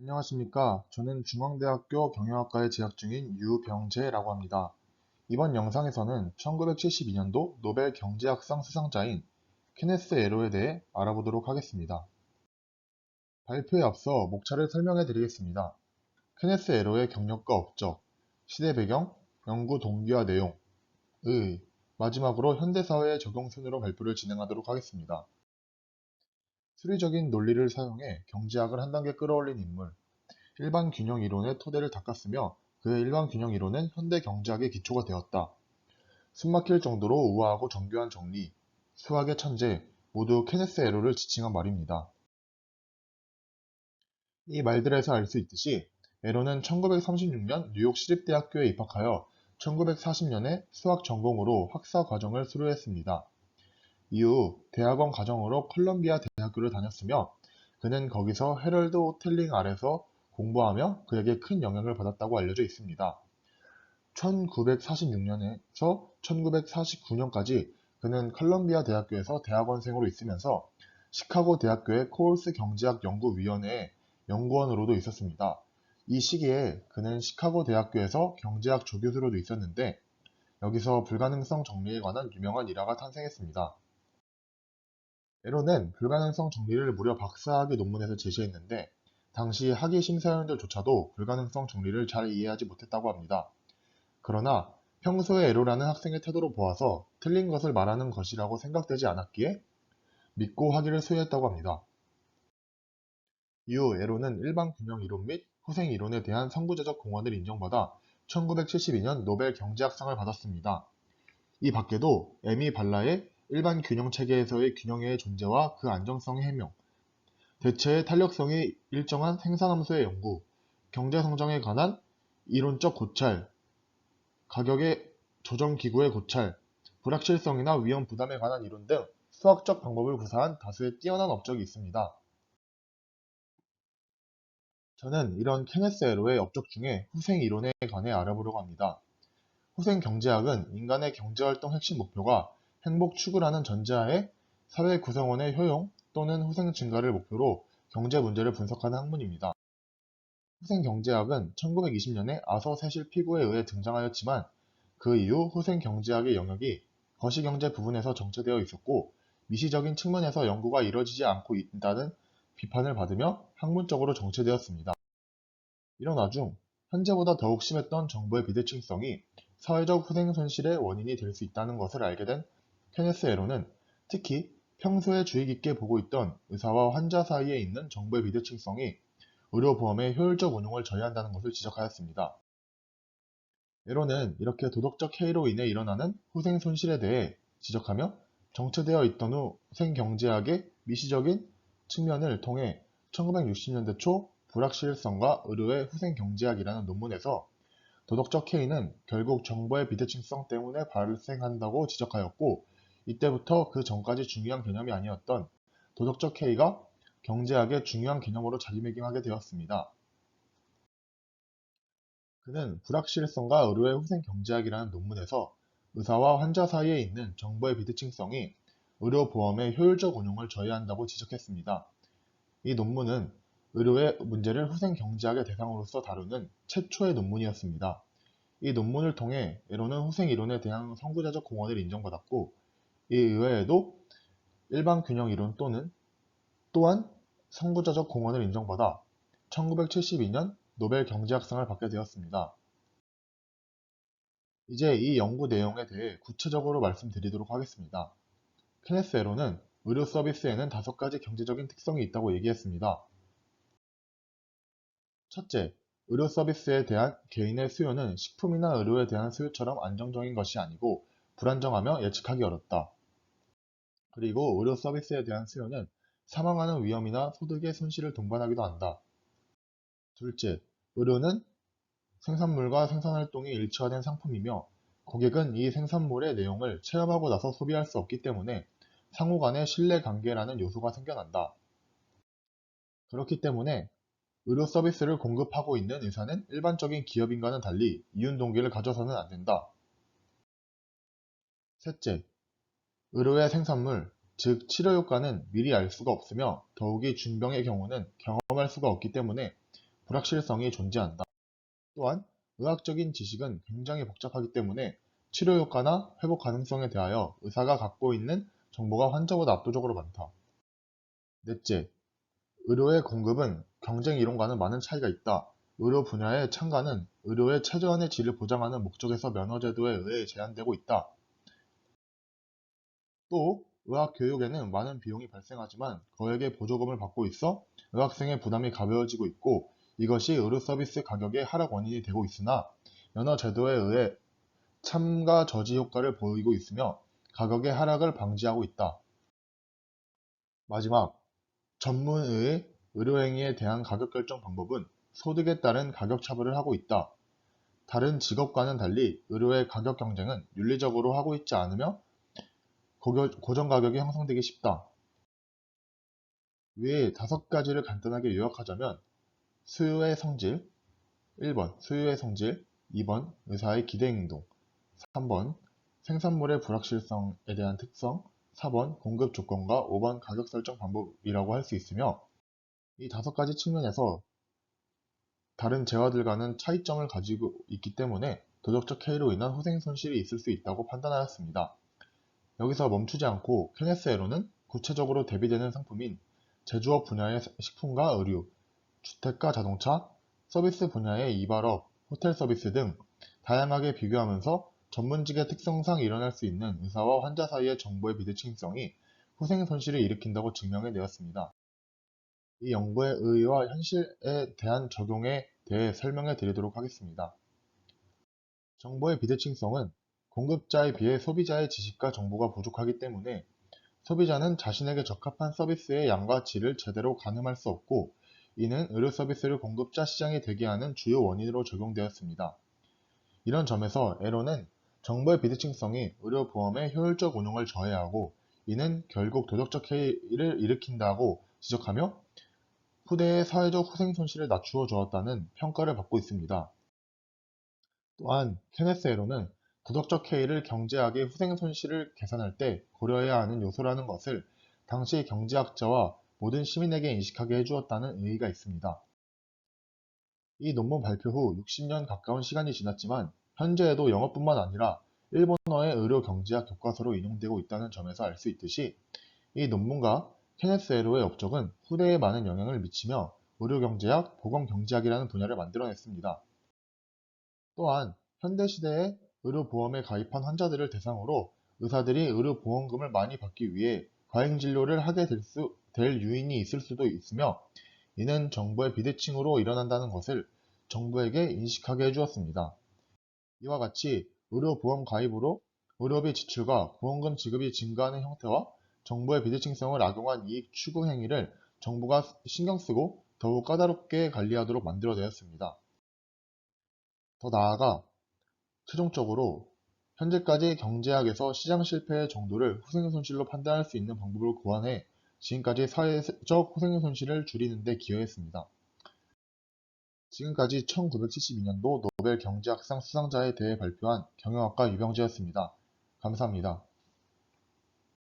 안녕하십니까. 저는 중앙대학교 경영학과에 재학 중인 유병재라고 합니다. 이번 영상에서는 1972년도 노벨 경제학상 수상자인 케네스 에로에 대해 알아보도록 하겠습니다. 발표에 앞서 목차를 설명해 드리겠습니다. 케네스 에로의 경력과 업적, 시대 배경, 연구 동기와 내용, 의, 마지막으로 현대사회의 적용 순으로 발표를 진행하도록 하겠습니다. 수리적인 논리를 사용해 경제학을 한 단계 끌어올린 인물, 일반 균형 이론의 토대를 닦았으며 그의 일반 균형 이론은 현대 경제학의 기초가 되었다. 숨막힐 정도로 우아하고 정교한 정리, 수학의 천재, 모두 케네스 에로를 지칭한 말입니다. 이 말들에서 알 수 있듯이 에로는 1936년 뉴욕 시립대학교에 입학하여 1940년에 수학 전공으로 학사 과정을 수료했습니다. 이후 대학원 과정으로 컬럼비아 대학교를 다녔으며 그는 거기서 헤럴드 호텔링 아래서 공부하며 그에게 큰 영향을 받았다고 알려져 있습니다. 1946년에서 1949년까지 그는 컬럼비아 대학교에서 대학원생으로 있으면서 시카고 대학교의 코올스 경제학 연구위원회의 연구원으로도 있었습니다. 이 시기에 그는 시카고 대학교에서 경제학 조교수로도 있었는데 여기서 불가능성 정리에 관한 유명한 일화가 탄생했습니다. 에로는 불가능성 정리를 무려 박사학위 논문에서 제시했는데 당시 학위 심사위원들조차도 불가능성 정리를 잘 이해하지 못했다고 합니다. 그러나 평소에 에로라는 학생의 태도로 보아서 틀린 것을 말하는 것이라고 생각되지 않았기에 믿고 학위를 수여했다고 합니다. 이후 에로는 일반 균형 이론 및 후생 이론에 대한 선구자적 공헌을 인정받아 1972년 노벨 경제학상을 받았습니다. 이 밖에도 에미 발라의 일반 균형 체계에서의 균형의 존재와 그 안정성의 해명, 대체의 탄력성이 일정한 생산함수의 연구, 경제 성장에 관한 이론적 고찰, 가격의 조정 기구의 고찰, 불확실성이나 위험 부담에 관한 이론 등 수학적 방법을 구사한 다수의 뛰어난 업적이 있습니다. 저는 이런 케네스 에로의 업적 중에 후생 이론에 관해 알아보려고 합니다. 후생 경제학은 인간의 경제활동 핵심 목표가 행복 추구라는 전제하에 사회 구성원의 효용 또는 후생 증가를 목표로 경제 문제를 분석하는 학문입니다. 후생 경제학은 1920년에 아서 세실 피고에 의해 등장하였지만 그 이후 후생 경제학의 영역이 거시경제 부분에서 정체되어 있었고 미시적인 측면에서 연구가 이뤄지지 않고 있다는 비판을 받으며 학문적으로 정체되었습니다. 이런 와중 현재보다 더욱 심했던 정보의 비대칭성이 사회적 후생 손실의 원인이 될 수 있다는 것을 알게 된 케네스 에로는 특히 평소에 주의 깊게 보고 있던 의사와 환자 사이에 있는 정보의 비대칭성이 의료보험의 효율적 운용을 저해한다는 것을 지적하였습니다. 에로는 이렇게 도덕적 해이로 인해 일어나는 후생 손실에 대해 지적하며 정체되어 있던 후 후생 경제학의 미시적인 측면을 통해 1960년대 초 불확실성과 의료의 후생 경제학이라는 논문에서 도덕적 해이는 결국 정보의 비대칭성 때문에 발생한다고 지적하였고 이때부터 그 전까지 중요한 개념이 아니었던 도덕적 해이가 경제학의 중요한 개념으로 자리매김하게 되었습니다. 그는 불확실성과 의료의 후생 경제학이라는 논문에서 의사와 환자 사이에 있는 정보의 비대칭성이 의료보험의 효율적 운용을 저해한다고 지적했습니다. 이 논문은 의료의 문제를 후생 경제학의 대상으로서 다루는 최초의 논문이었습니다. 이 논문을 통해 에로는 후생 이론에 대한 선구자적 공헌을 인정받았고 이 이외에도 일반 균형 이론 또는 또한 선구자적 공헌을 인정받아 1972년 노벨 경제학상을 받게 되었습니다. 이제 이 연구 내용에 대해 구체적으로 말씀드리도록 하겠습니다. 케네스 에로는 의료 서비스에는 다섯 가지 경제적인 특성이 있다고 얘기했습니다. 첫째, 의료 서비스에 대한 개인의 수요는 식품이나 의료에 대한 수요처럼 안정적인 것이 아니고 불안정하며 예측하기 어렵다. 그리고 의료 서비스에 대한 수요는 사망하는 위험이나 소득의 손실을 동반하기도 한다. 둘째, 의료는 생산물과 생산활동이 일치화된 상품이며 고객은 이 생산물의 내용을 체험하고 나서 소비할 수 없기 때문에 상호 간의 신뢰 관계라는 요소가 생겨난다. 그렇기 때문에 의료 서비스를 공급하고 있는 의사는 일반적인 기업인과는 달리 이윤 동기를 가져서는 안 된다. 셋째, 의료의 생산물, 즉 치료 효과는 미리 알 수가 없으며 더욱이 중병의 경우는 경험할 수가 없기 때문에 불확실성이 존재한다. 또한 의학적인 지식은 굉장히 복잡하기 때문에 치료 효과나 회복 가능성에 대하여 의사가 갖고 있는 정보가 환자보다 압도적으로 많다. 넷째, 의료의 공급은 경쟁 이론과는 많은 차이가 있다. 의료 분야의 참가는 의료의 최저한의 질을 보장하는 목적에서 면허제도에 의해 제한되고 있다. 또 의학 교육에는 많은 비용이 발생하지만 거액의 보조금을 받고 있어 의학생의 부담이 가벼워지고 있고 이것이 의료 서비스 가격의 하락 원인이 되고 있으나 면허제도에 의해 참가 저지 효과를 보이고 있으며 가격의 하락을 방지하고 있다. 마지막, 전문의의 의료행위에 대한 가격 결정 방법은 소득에 따른 가격 차별을 하고 있다. 다른 직업과는 달리 의료의 가격 경쟁은 윤리적으로 하고 있지 않으며 고겨- 고정 가격이 형성되기 쉽다. 위의 다섯 가지를 간단하게 요약하자면 수요의 성질 1번 수요의 성질 2번 의사의 기대 행동 3번 생산물의 불확실성에 대한 특성 4번 공급 조건과 5번 가격 설정 방법이라고 할 수 있으며 이 다섯 가지 측면에서 다른 재화들과는 차이점을 가지고 있기 때문에 도덕적 해이로 인한 후생 손실이 있을 수 있다고 판단하였습니다. 여기서 멈추지 않고 케네스 에로는 구체적으로 대비되는 상품인 제조업 분야의 식품과 의류, 주택과 자동차, 서비스 분야의 이발업, 호텔 서비스 등 다양하게 비교하면서 전문직의 특성상 일어날 수 있는 의사와 환자 사이의 정보의 비대칭성이 후생 손실을 일으킨다고 증명해 내었습니다. 이 연구의 의의와 현실에 대한 적용에 대해 설명해 드리도록 하겠습니다. 정보의 비대칭성은 공급자에 비해 소비자의 지식과 정보가 부족하기 때문에 소비자는 자신에게 적합한 서비스의 양과 질을 제대로 가늠할 수 없고 이는 의료 서비스를 공급자 시장에 되게 하는 주요 원인으로 적용되었습니다. 이런 점에서 에로는 정보의 비대칭성이 의료보험의 효율적 운용을 저해하고 이는 결국 도덕적 해이를 일으킨다고 지적하며 후대의 사회적 후생 손실을 낮추어 주었다는 평가를 받고 있습니다. 또한 케네스 에로는 도덕적 해이를 경제학의 후생 손실을 계산할 때 고려해야 하는 요소라는 것을 당시 경제학자와 모든 시민에게 인식하게 해주었다는 의의가 있습니다. 이 논문 발표 후 60년 가까운 시간이 지났지만 현재에도 영어뿐만 아니라 일본어의 의료 경제학 교과서로 인용되고 있다는 점에서 알 수 있듯이 이 논문과 케네스 에로의 업적은 후대에 많은 영향을 미치며 의료 경제학, 보건 경제학이라는 분야를 만들어냈습니다. 또한 현대 시대의 의료보험에 가입한 환자들을 대상으로 의사들이 의료보험금을 많이 받기 위해 과잉진료를 하게 될, 수, 될 유인이 있을 수도 있으며 이는 정보의 비대칭으로 일어난다는 것을 정부에게 인식하게 해주었습니다. 이와 같이 의료보험 가입으로 의료비 지출과 보험금 지급이 증가하는 형태와 정보의 비대칭성을 악용한 이익 추구 행위를 정부가 신경 쓰고 더욱 까다롭게 관리하도록 만들어내었습니다. 더 나아가 최종적으로 현재까지 경제학에서 시장 실패의 정도를 후생 손실로 판단할 수 있는 방법을 고안해 지금까지 사회적 후생 손실을 줄이는 데 기여했습니다. 지금까지 1972년도 노벨 경제학상 수상자에 대해 발표한 경영학과 유병재였습니다. 감사합니다.